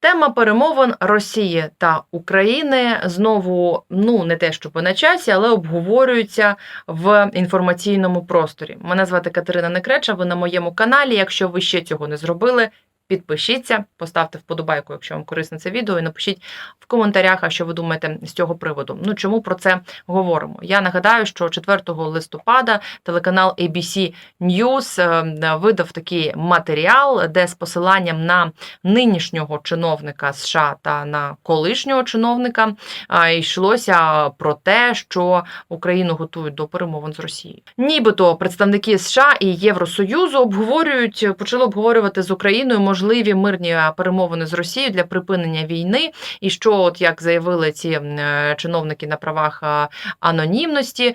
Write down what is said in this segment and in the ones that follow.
Тема перемовин Росії та України знову ну не те, що по на часі, але обговорюється в інформаційному просторі. Мене звати Катерина Некреча. Ви на моєму каналі. Якщо ви ще цього не зробили, підпишіться, поставте вподобайку, якщо вам корисне це відео, і напишіть в коментарях, а що ви думаєте з цього приводу. Ну чому про це говоримо? Я нагадаю, що 4 листопада телеканал ABC News е, видав такий матеріал, де з посиланням на нинішнього чиновника США та на колишнього чиновника йшлося про те, що Україну готують до перемовин з Росією. Нібито представники США і Євросоюзу обговорюють, почали обговорювати з Україною можливі мирні перемовини з Росією для припинення війни. І що, от як заявили ці е, чиновники на правах анонімності,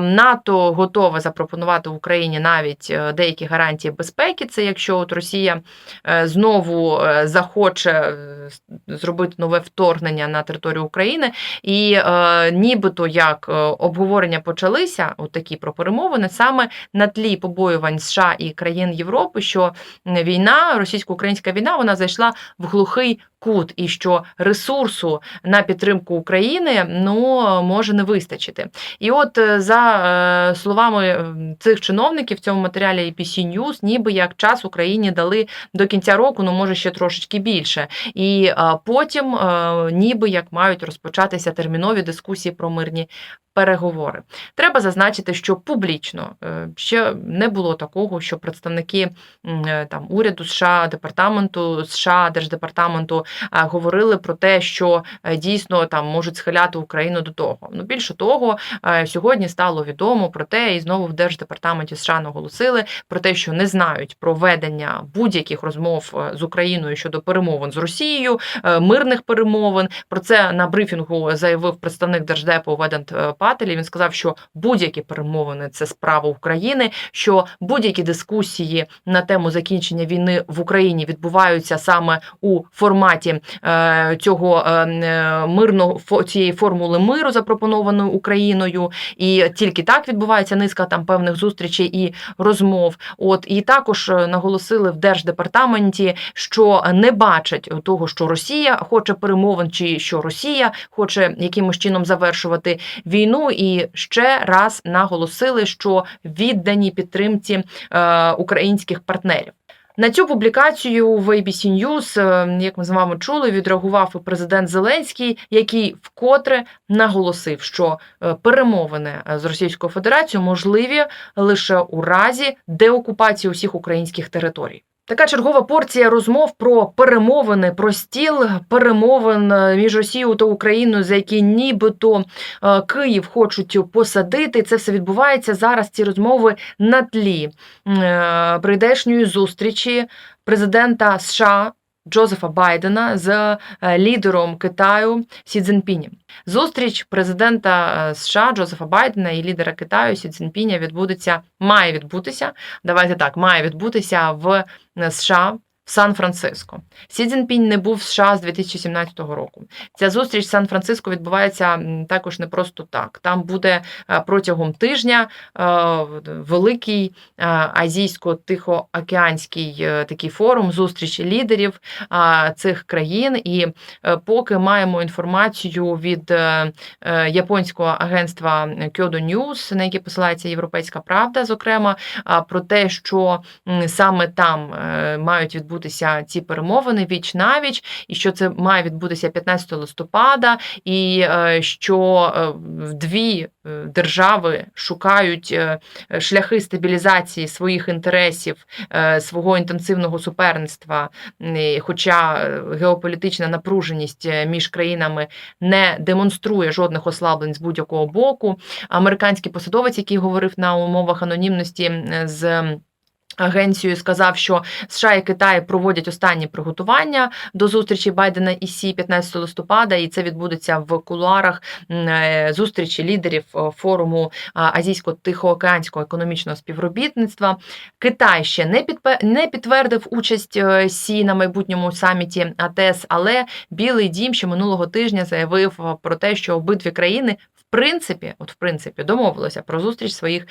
НАТО готове запропонувати Україні навіть е, деякі гарантії безпеки. Це якщо от Росія е, знову захоче зробити нове вторгнення на територію України, і нібито як обговорення почалися, от такі про перемовини, саме на тлі побоювань США і країн Європи, що війна, російсько-українська війна, вона зайшла в глухий кут, і що ресурсу на підтримку України ну може не вистачити. І от е, за е, словами е, цих чиновників в цьому матеріалі ABC News, ніби як час Україні дали до кінця року, ну може ще трошечки більше. І потім, ніби як мають розпочатися термінові дискусії про мирні переговори. Треба зазначити, що публічно е, ще не було такого, що представники е, там уряду США, департаменту США, держдепартаменту е, говорили про те, що дійсно там можуть схиляти Україну до того. Ну більше того, сьогодні стало відомо про те, і знову в держдепартаменті США наголосили про те, що не знають про ведення будь-яких розмов з Україною щодо перемовин з Росією, мирних перемовин. Про це на брифінгу заявив представник держдепу Ведент е, Пателі. Він сказав, що будь-які перемовини це справа України, що будь-які дискусії на тему закінчення війни в Україні відбуваються саме у форматі е, цього е, е, мирного цієї формули миру, запропонованої Україною, і тільки так відбувається низка там певних зустрічей і розмов. От і також наголосили в держдепартаменті, що не бачать того, що Росія хоче перемовин, чи що Росія хоче якимось чином завершувати війну, і ще раз наголосили, що віддані підтримці е, українських партнерів. На цю публікацію в ABC News, е, як ми з вами чули, відреагував і президент Зеленський, який вкотре наголосив, що е, перемовини з Російською Федерацією можливі лише у разі деокупації усіх українських територій. Така чергова порція розмов про перемовини, про стіл перемовин е, між Росією та Україною, за які нібито е, Київ хочуть посадити. Це все відбувається зараз. Ці розмови на тлі е, прийдешньої зустрічі президента США. Джозефа Байдена з е, лідером Китаю Сі Цзіньпінем. Зустріч президента е, США Джозефа Байдена і лідера Китаю Сі Цзіньпіня відбудеться, має відбутися. Давайте так, має відбутися в е, США. В Сан-Франциско Сі Цзіньпінь не був в США з 2017 року. Ця зустріч в Сан-Франциско відбувається також не просто так. Там буде е, протягом тижня е, великий е, азійсько-тихоокеанський такий форум зустрічі лідерів цих країн. І поки маємо інформацію від японського агентства Kyodo News, на яке посилається Європейська Правда, зокрема, про те, що саме там мають відбутися ці перемовини віч навіч, і що це має відбутися 15 листопада, і е, що е, дві е, держави шукають шляхи стабілізації своїх інтересів, свого інтенсивного суперництва. Хоча геополітична напруженість між країнами не демонструє жодних ослаблень з будь-якого боку. Американський посадовець, який говорив на умовах анонімності з агенцією, сказав, що США і Китай проводять останні приготування до зустрічі Байдена і Сі 15 листопада, і це відбудеться в кулуарах е, зустрічі лідерів е, форуму азійсько-тихоокеанського економічного співробітництва. Китай ще не підпе- не підтвердив участь е, Сі на майбутньому саміті АТЕС, але Білий Дім ще минулого тижня заявив про те, що обидві країни в принципі, от в принципі, домовилося про зустріч своїх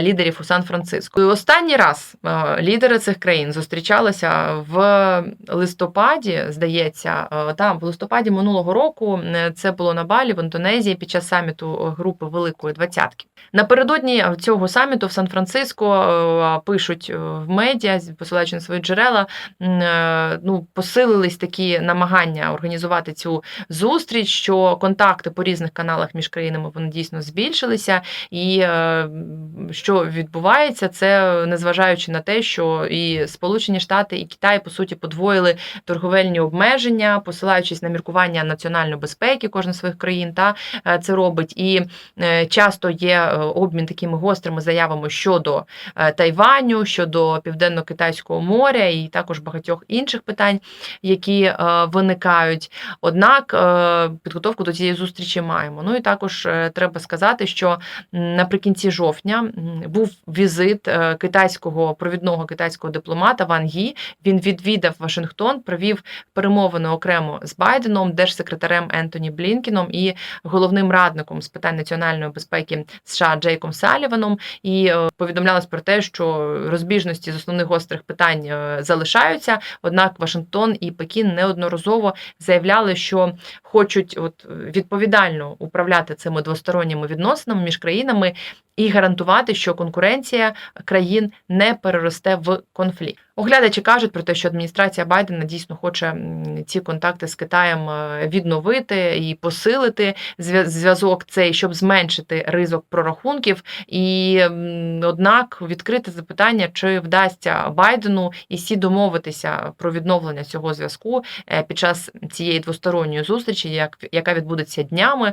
лідерів у Сан-Франциско. І останній раз лідери цих країн зустрічалися в листопаді, здається, е, там в листопаді минулого року е, це було на Балі в Індонезії під час саміту е, групи Великої Двадцятки. Напередодні цього саміту в Сан-Франциско е, пишуть е, в медіа, посилаючи на свої джерела, е, ну посилились такі намагання організувати цю зустріч, що контакти по різних каналах між країнами вони дійсно збільшилися, і е, що відбувається, це незважаючи на те, що і Сполучені Штати, і Китай по суті подвоїли торговельні обмеження, посилаючись на міркування національної безпеки кожної з своїх країн, та е, це робить. І е, часто є е, обмін такими гострими заявами щодо Тайваню, щодо Південно-Китайського моря і також багатьох інших питань, які виникають. Однак підготовку до цієї зустрічі маємо. Ну і також треба сказати, що наприкінці жовтня був візит китайського провідного китайського дипломата Ван Гі. Він відвідав Вашингтон, провів перемовини окремо з Байденом, держсекретарем Ентоні Блінкіном і головним радником з питань національної безпеки США Джейком Саліваном. І е, повідомлялось про те, що розбіжності з основних гострих питань е, залишаються. Однак Вашингтон і Пекін неодноразово заявляли, що хочуть от відповідально управляти цими двосторонніми відносинами між країнами і гарантувати, що конкуренція країн не переросте в конфлікт. Оглядачі кажуть про те, що адміністрація Байдена дійсно хоче ці контакти з Китаєм е, відновити і посилити зв'я- зв'язок цей, щоб зменшити ризик прорахунків. І однак відкрите запитання, чи вдасться Байдену і Сі домовитися про відновлення цього зв'язку е, під час цієї двосторонньої зустрічі, як яка відбудеться днями.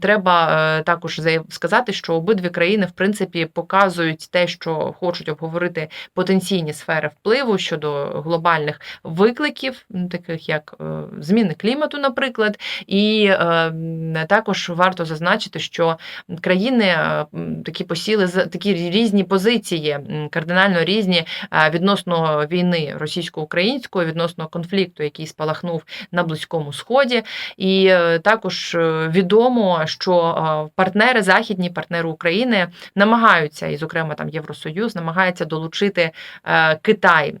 Треба е, також сказати, що обидві країни в принципі показують те, що хочуть обговорити потенційні сфери впливу щодо глобальних викликів, таких як е, зміни клімату, наприклад. І е, також варто зазначити, що країни е, такі посіли такі різні позиції, кардинально різні відносно війни російсько-української, відносно конфлікту, який спалахнув на Близькому Сході. І також відомо, що партнери, західні партнери України намагаються, і, зокрема, там Євросоюз, намагається долучити е, Китай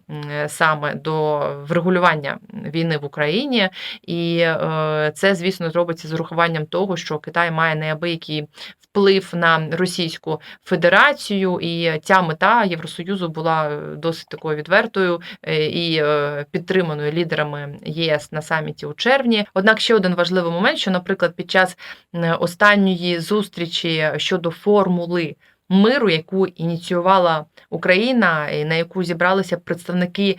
саме до врегулювання війни в Україні. І е, це, звісно, зробиться з урахуванням того, що Китай має неабиякий вплив на Російську Федерацію, і ця мета Євросоюзу була е, досить такою відвертою е, і підтриманою лідерами ЄС на саміті у червні. Однак ще один важливий момент, що, наприклад, під час останньої зустрічі щодо формули. Миру, яку ініціювала Україна, і на яку зібралися представники,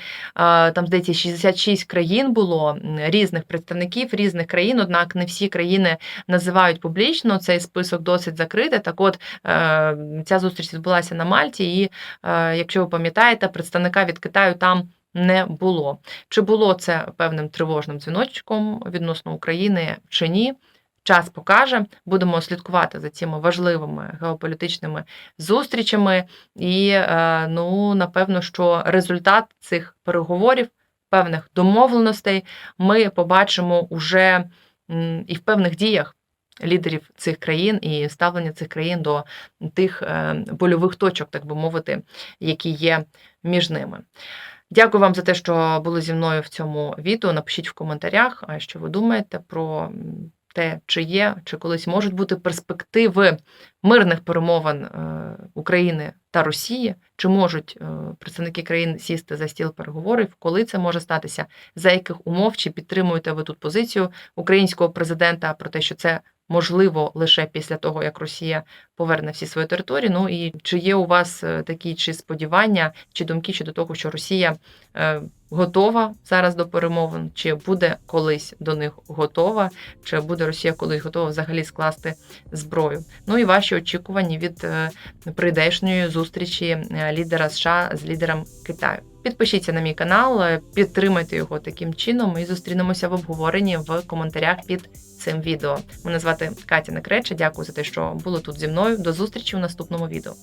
там здається, 66 країн було різних представників різних країн. Однак не всі країни називають публічно цей список досить закритий. Так, от е, ця зустріч відбулася на Мальті, і е, якщо ви пам'ятаєте, представника від Китаю там не було. Чи було це певним тривожним дзвіночком відносно України чи ні? Час покаже, будемо слідкувати за цими важливими геополітичними зустрічами, і е, ну напевно, що результат цих переговорів, певних домовленостей, ми побачимо уже і в певних діях лідерів цих країн і ставлення цих країн до тих е, больових точок, так би мовити, які є між ними. Дякую вам за те, що були зі мною в цьому відео. Напишіть в коментарях, що ви думаєте про те, чи є, чи колись можуть бути перспективи мирних перемовин е, України та Росії, чи можуть е, представники країн сісти за стіл переговорів, коли це може статися, за яких умов, чи підтримуєте ви тут позицію українського президента про те, що це можливо лише після того, як Росія поверне всі свої території. Ну і чи є у вас е, такі чи сподівання, чи думки щодо того, що Росія готова зараз до перемовин, чи буде колись до них готова, чи буде Росія колись готова взагалі скласти зброю? Ну і ваші очікування від е, прийдешньої зустрічі е, лідера США з лідером Китаю. Підпишіться на мій канал, е, підтримайте його таким чином і зустрінемося в обговоренні в коментарях під цим відео. Мене звати Катя Некреча. Дякую за те, що були тут зі мною. До зустрічі у наступному відео.